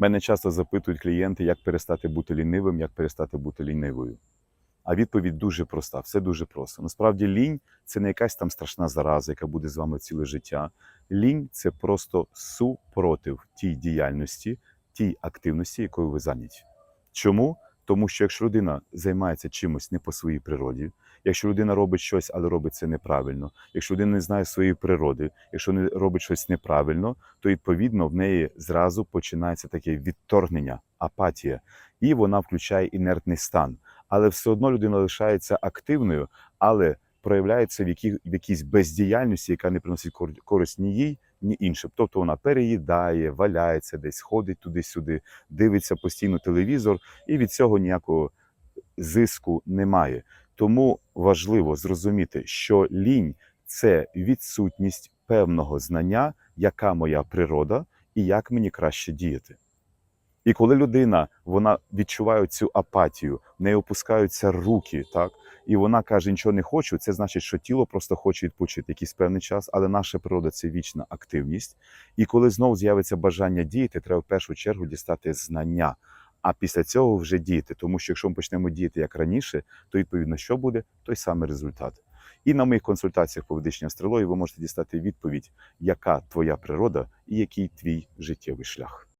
Мене часто запитують клієнти, як перестати бути лінивим, як перестати бути лінивою. А відповідь дуже проста, все дуже просто. Насправді, лінь це не якась там страшна зараза, яка буде з вами ціле життя. Лінь це просто супротив тій діяльності, тій активності, якою ви зайняті. Чому? Тому що якщо людина займається чимось не по своїй природі, якщо людина робить щось, але робить це неправильно, якщо людина не знає своєї природи, якщо не робить щось неправильно, то відповідно в неї зразу починається таке відторгнення, апатія, і вона включає інертний стан. Але все одно людина лишається активною, але проявляється в, які, в якійсь бездіяльності, яка не приносить кор- користь ні їй, ні іншим. Тобто вона переїдає, валяється десь, ходить туди-сюди, дивиться постійно телевізор, і від цього ніякого зиску немає. Тому важливо зрозуміти, що лінь це відсутність певного знання, яка моя природа і як мені краще діяти. І коли людина вона відчуває цю апатію, в неї опускаються руки, так і вона каже, нічого не хочу. Це значить, що тіло просто хоче відпочити якийсь певний час, але наша природа це вічна активність. І коли знову з'явиться бажання діяти, треба в першу чергу дістати знання. А після цього вже діяти. Тому що якщо ми почнемо діяти як раніше, то відповідно що буде той самий результат. І на моїх консультаціях по ведичній астрології ви можете дістати відповідь, яка твоя природа і який твій життєвий шлях.